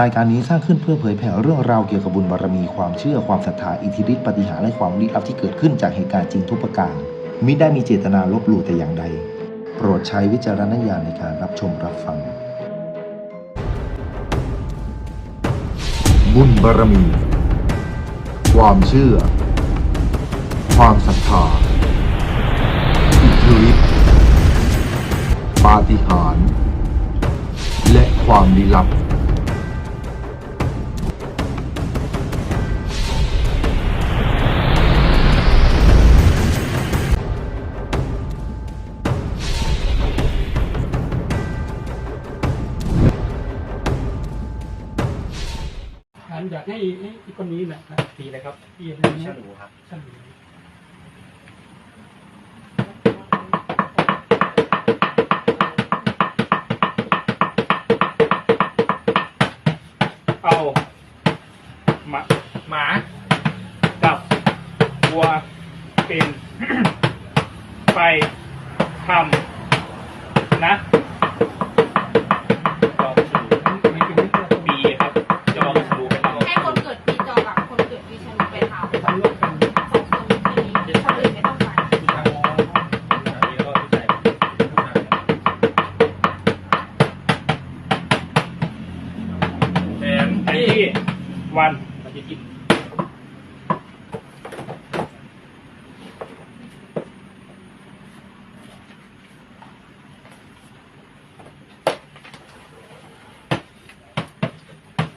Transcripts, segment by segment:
รายการนี้สร้างขึ้นเพื่อเผยแผ่เรื่องราวเกี่ยวกับบุญบารมีความเชื่อความศรัทธาอิทธิฤทธิปฏิหารและความลี้ลับที่เกิดขึ้นจากเหตุการณ์จริงทุกประการมิได้มีเจตนาลบหลู่แต่อย่างใด โปรดใช้วิจารณญาณในการรับชมรับฟัง บุญบารมี ความเชื่อ ความศรัทธาอิทธิฤทธิปาฏิหาริย์และความลี้ลับ อีกคนนี้นะครับปีเลยครับพี่อะไรฉนะลูครับฉันเอาหมาหมากับวัวเป็น ไปทำนะ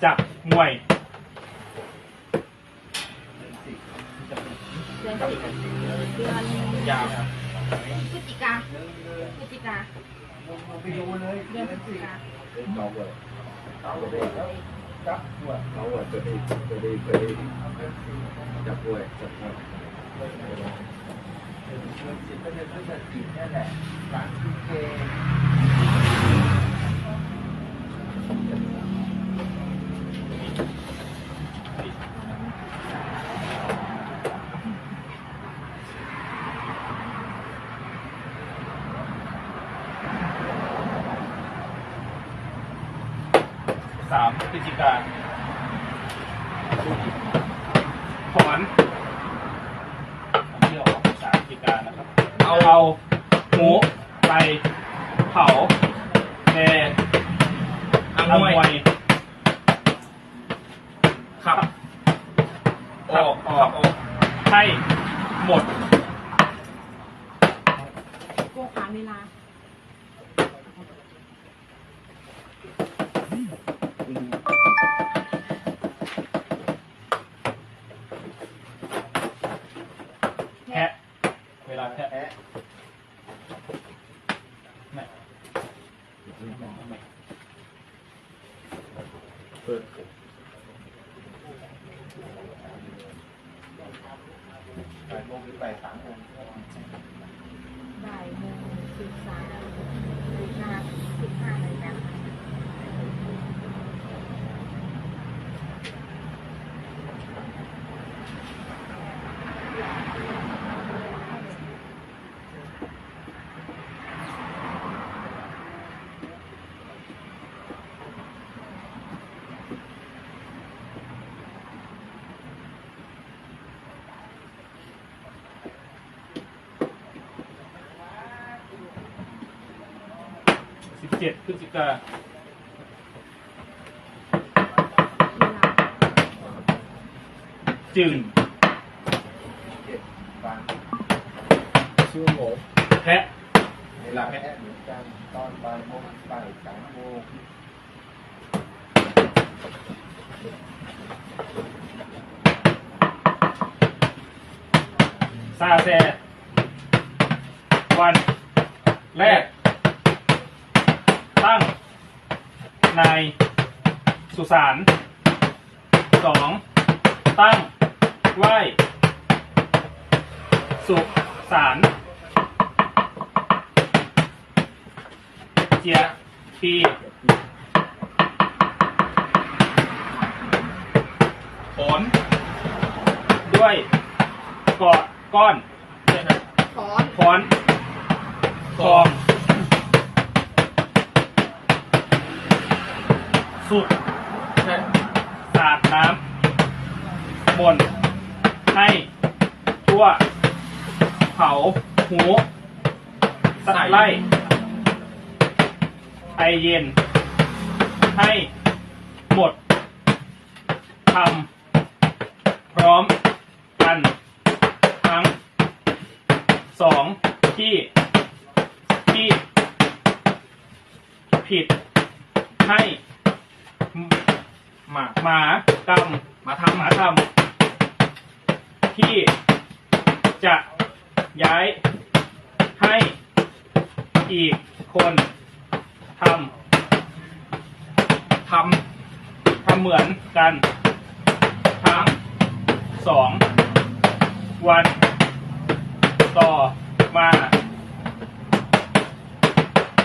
จับมวยเดือนสิบเดือนยาวพฤศจิกาพฤศจิกาเดือนพฤศจิกาสามพฤศจิกาถอนเที่ยวสามพฤศจิกานะครับ เอาเอาหมูไปเผาแดงอมวยขับออกออกให้ หมดโกงขาเวลา แพะ เวลาแพะไม่ไม่เปิด บ่ายโมงสิบสามสิบห้าสิบห้านาฬิกา สิบ เจ็ดพฤศจิกาเวลาจึงชื่อหมแพะเวลาแพะเหมือนกันตอนบ่ายโมงบ่ายสามโมงซาแซวันแรก ตั้ง นายสุสานสองตั้งไหวสุสานเจียปีผลด้วยกอดก้อนขอนขอนทอง สุดใช่สาดน้ำมนให้ทั่วเผาหูตะไล่ไอเย็น ให้หมดทำพร้อมกันทั้งสองที่ที่ผิดให้ หมาหมากรรมมาทำหมาทำที่จะย้ายให้อีกคนทำทำทำเหมือนกันทั้งสองวันต่อมา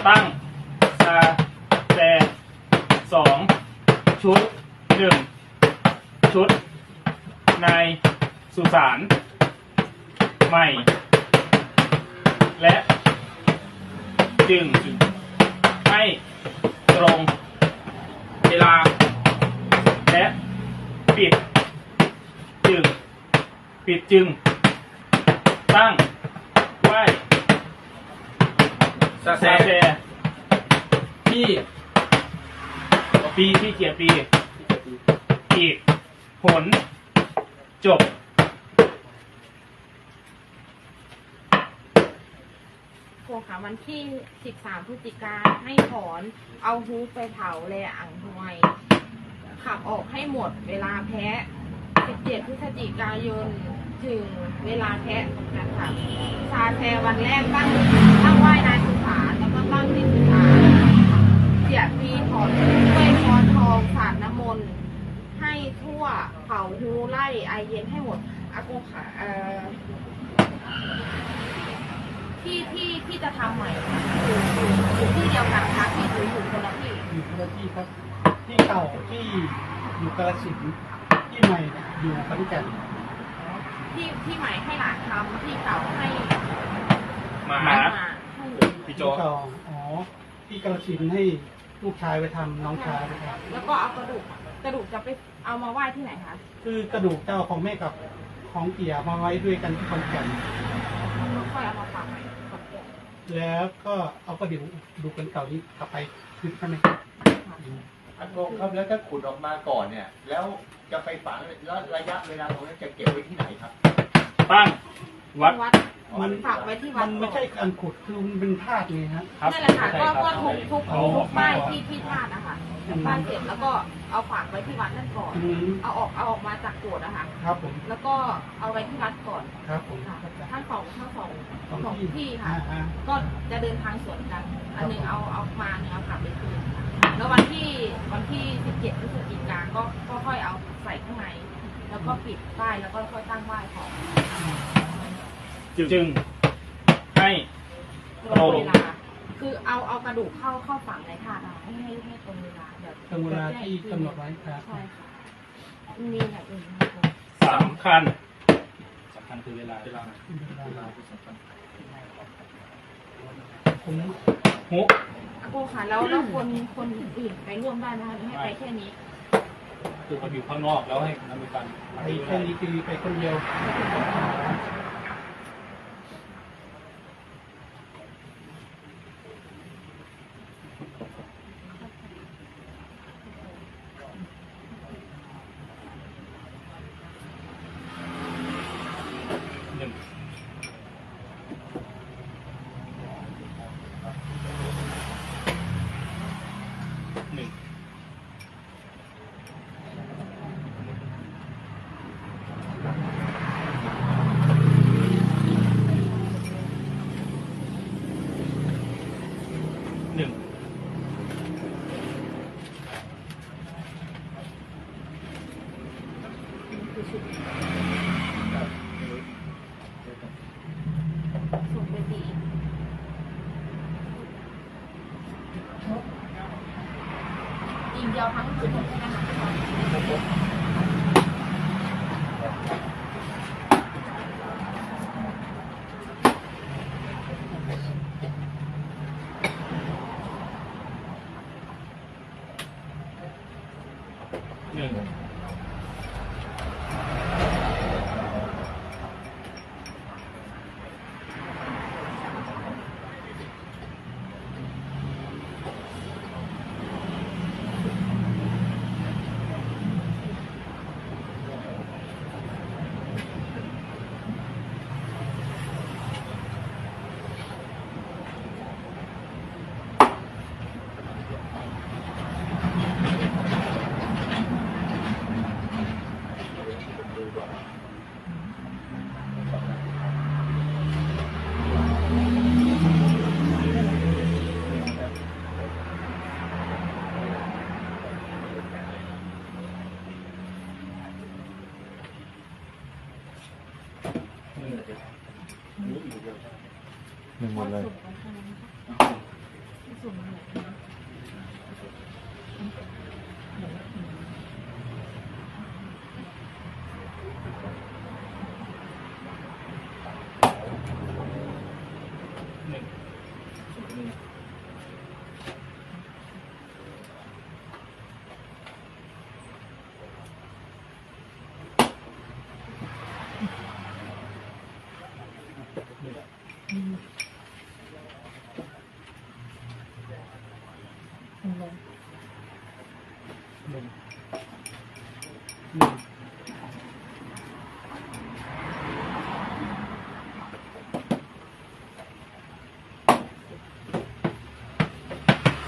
ตั้งซาแซสอง ชุดหนึ่งชุด ในสุสานใหม่ และ จึงให้ตรงเวลา และปิด จึง ปิดจึง ตั้งไว้ซาซาแซแซที่ ปีที่เกียรปี อีก ผล จบโคค่ะวันที่ 13 พฤศจิกาให้ถอน เอาฮูไปเผาแลอ่างหวย ขับออกให้หมดเวลาแพ้ 17 พฤศจิกายน ถึงเวลาแพ้นะคะซาแซวันแรกตั้งตั้งไหว้นายสุสานแล้วก็ตั้งที่สุสานเสียปีถอนถ้วยช้ อนทองสาดน้ำมนต์ให้ทั่วเผาฮูไล่ไอเย็นให้หมดอากูค่ะเอ่อที่ที่ที่จะทำใหม่อยู่อยู่อยู่ที่เดียวกันคะที่อยู่อยู่คนละที่อยู่คนละที่ครับ ที่เก่าที่อยู่กาฬสินธุ์ที่ใหม่อยู่ขอนแก่นที่ที่ใหม่ให้หลานทำที่เก่าให้หมาให้มาให้พี่โจ ที่เก่าอ๋อที่กาฬสินธุ์ให้ ลูกชายไปทำน้องชายไปทแล้วก็เอากระดูกกระดูกจะไปเอามาไหว้ที่ไหนคะำคือกระดูกเจ้าของแม่กับของเกียมาไว้ด้วยกันที่ขอนแก่นค่อยเอามาฝากใหม่ขอบคุณแล้วก็เอากระดูกดูกันเก่านี้กลับไปคืนใช่ไหมอากงครับแล้วถ้าขุดออกมาก่อนเนี่ย แล้วจะไปฝังแล้วระยะเวลาตรงนั้นจะเก็บไว้ที่ไหนครับตั้งวัดวัด มันฝากไว้ที่วัมัดนไม่ใช่การขุดคือมันเป็นธาตุไงฮะ ครับนั่นแหละค่ะใช่ก็รับก็ทุกทุกอ๋อทุกป้ายที่ที่ธาตุนะคะป้ายเสร็จแล้วก็เอาฝากไว้ที่วัดนั่นก่อน อืมเอาออกเอาออกมาจากโกรธอะค่ะครับผมแล้วก็เอาไว้ที่วัดก่อนครับผมค่ะเข้าใจทั้งสองทั้งสองสองสองที่ที่ค่ะอ่าอ่า ก็จะเดินทางสวนกัน อันหนึ่งเอาเอามาหนึ่งเอากลับไปคืนค่ะแล้ววันที่วันที่ 17พฤศจิกาก็ก็ค่อยเอาใส่ข้างใน แล้วก็ปิดป้ายแล้วก็ค่อยตั้งไหว้ของ จึงให้ ตรงเวลา คือเอาเอากระดูกเข้าเข้าฝังในถาดอะให้ให้ให้ตรงเวลาเดี๋ยวตรงเวลาที่กำหนดไว้ครับใช่ค่ะมีอย่างอื่นไหมคะสำคัญสำคัญคือเวลาเวลาผมหุอากูค่ะแล้วแล้วคนคนอื่นไปร่วมได้ไหมคะหรือให้ไปแค่นี้คือเขาอยู่ข้างนอกแล้วให้นำไปกันไปแค่นี้คือไปคนเดียวห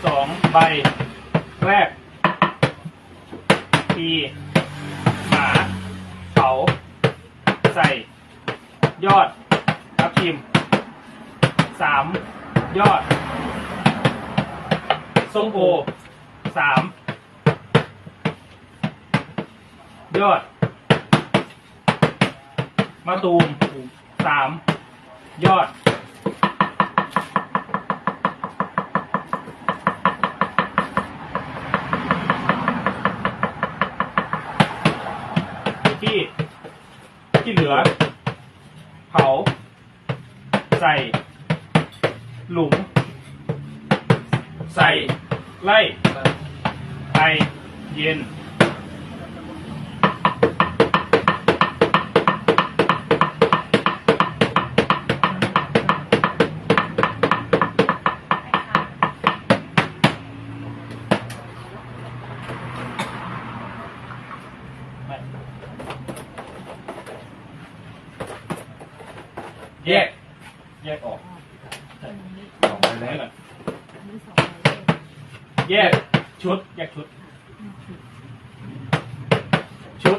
สองใบแรกทีหมาเผาใส่ ยอดทับทิมสามยอดส้มโอสามยอดมะตูมสามยอด ที่ที่เหลือ เผา ใส่ หลุม ใส่ ไล่ไอเย็น แยกชุดแยกชุด ชุด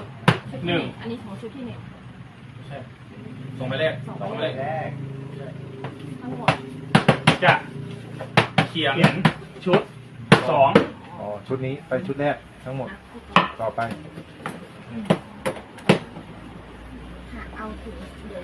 หนึ่ง อันนี้ของชุดที่หนึ่งใช่ส่งไปแรกส่งไปแรกทั้งหมดจะเขียนชุดสองอ๋อชุดนี้ไปชุดแรกทั้งหมดต่อไปค่ะเอาถึงเดี๋ยว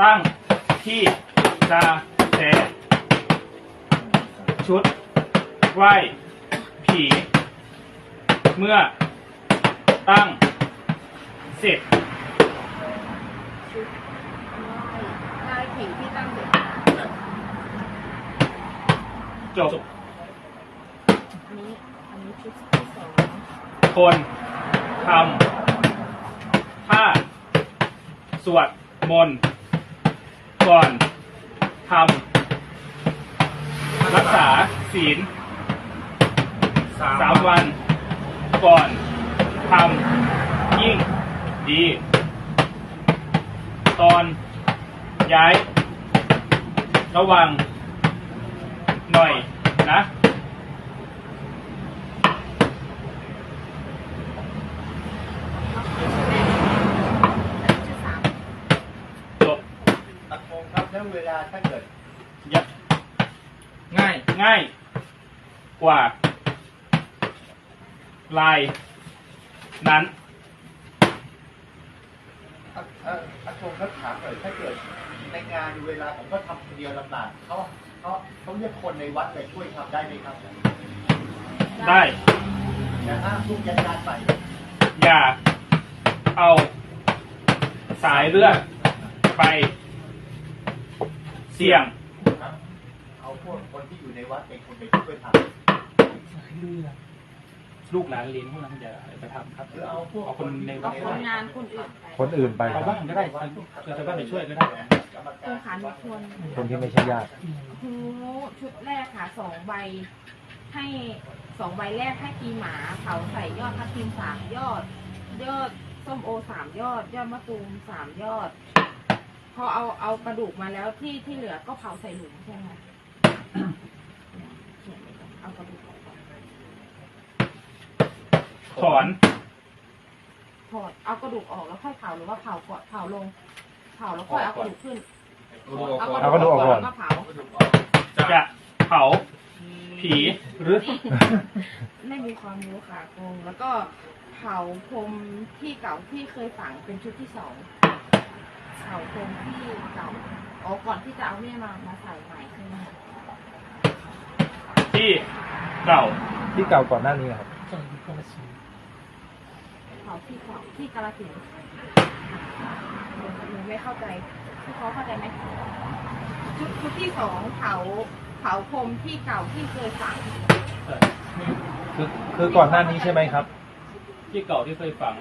ตั้งที่จาแสชุดไหว้ผี เมื่อตั้งเสร็จ ชุดไล่ไล่ผีที่ตั้งเสร็จจบอันนี้อันนี้ชุดที่สองคนทำถ้าสวดมนต์ ก่อนทำรักษาศีลสามวัน ก่อนทำยิ่งดี ตอนย้าย ระวัง หน่อยนะ ชื่อสาม จบ อากงครับแล้วเวลา ถ้าเกิดยะง่าย ง่ายกว่า ลาย นั้นอะเอ่ออากงครับถามหน่อยถ้าเกิดในงานเวลาผมก็ทำคนเดียวลำบากเขาเขาเขาเรียกคนในวัดไปช่วยทำได้ไหมครับได้แต่ห้ามทุกญาติญาติไปอย่าเอาสายเลือดไป เสี่ยงครับเอาพวกคนที่อยู่ในวัดเป็นคนไปช่วยทสายเลือดลูกหลานเลี้ยงพวกนั้นอย่าไปทำครับำหรือเอาพวกเอาคนในวัเอาดคนงานคนอื่นไปคนอื่นไปคชารัวบบ้านก็ได้เกิดชาวบ้านไปช่วยก็ได้กรรมโคการขานุชวนคนที่ไม่ใช่ญาติอืมหูชุดแรกค่ะสองใบ ให้สองใบแรกให้กีหมาเผาใส่ยอดทับทิมสามยอด ยอดส้มโอสามยอด ยอดมะตูมสามยอดพ อเอาเอากระดูกมาแล้วที่ที่เหลือก็เผาใส่หลุมใช่ไหมเขียนไว้ก่อนเอากระดูกออกก่อนถอน ถอดเอากระดูกออกแล้วค่อยเผาหรือว่าเผาก่อนเผาลง เผาแล้วค่อยเอากระดูกขึ้นเอากระดูกออกก่อนแล้วก็เผาจะเผาผีหรือ ไม่มีความรู้ค่ะกงแล้วก็เผาพรมที่เก่าที่เคยฝังเป็นชุดที่สอง เผาพรมที่เก่าอ๋อก่อนที่จะเอาเนี่ยมามาใส่ใหม่ใช่ไหมคะที่เก่าที่เก่าก่อนหน้านี้ครับเจ้าอยู่กระสินธุ์เผาที่เก่าที่กาลสินธุ์หนูไม่เข้าใจพี่เขาเข้าใจไหมชุดชุดที่สองเผาเผาพรมที่เก่าที่เคยฝังคือคือก่อนหน้านี้ใช่ไหมครับ ที่เก่าที่เคยฝัง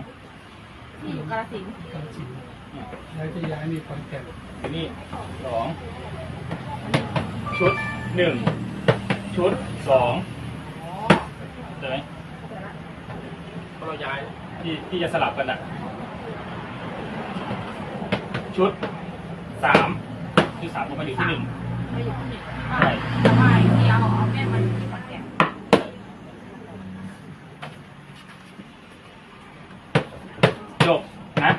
ที่อยู่กาลสินธุ์กระสินธุ์ แล้วจะย้ายมีคนแก่ทีนี่สองชุดหนึ่งชุดสองอ๋อใช่ไหมเดี๋ยวละเพราะเราย้ายที่ที่จะสลับกันอะ ชุดสามชุดสามก็มาอยู่ที่หนึ่งไม่อยู่ที่หนึ่งใช่แต่ว่าไอ้ที่เอาเอาแม่มันที่ขอนแก่น จบนะ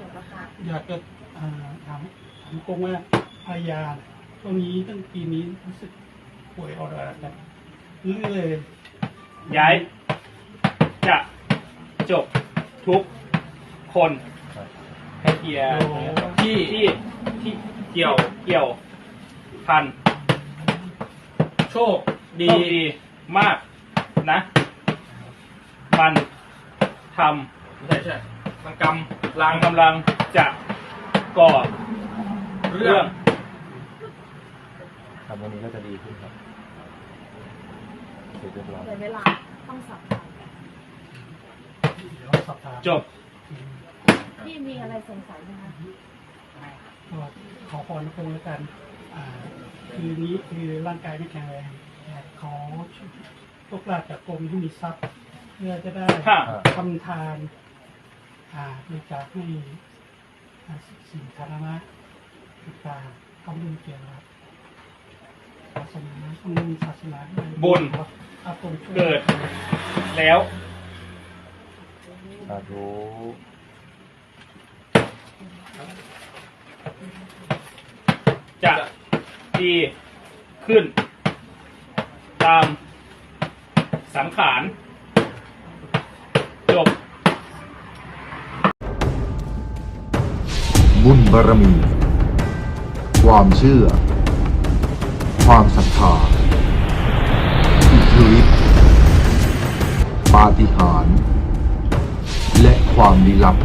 จบรา คาอยากจะอ่าถามถามกงว่าภรรยาเนี่ยช่วงนี้ตั้งปีนี้รู้สึกป่วยออดอะไรกันเรื่อยเลยย้าย จะจบทุกคนให้เกียร์ที่ที่ที่เกี่ยวเกี่ยวพัน โชคดีมากนะ มันทำใช่ใช่มันกำลังกำลังจะ ก่อเรื่อง ครับวันนี้ก็จะดีขึ้นครับเสร็จเรียบร้อยแต่เวลาต้องสับเดี๋ยวสอบถามจบ พี่มีอะไรสงสัยไหมคะก็ขอพรคงแล้วกันอ่าคือนี้คือร่างกายไม่แข็งแรงแต่ขอโชคลาภจากกรมที่มีทรัพย์ เพื่อจะได้ค่ะ ทำทานอ่าบริจาคให้อ่า สิ่งสาธารณะต่างๆทำบุญเกี่ยวกับศาสนาทำบุญศาสนาด้วยบุญ อาตมช่วยเกิด แล้วสาธุจะดีขึ้น ตามสังขาร บุญบารมี ความเชื่อ ความศรัทธาอิทธิฤทธิ์ปาฏิหาริย์และความลี้ลับ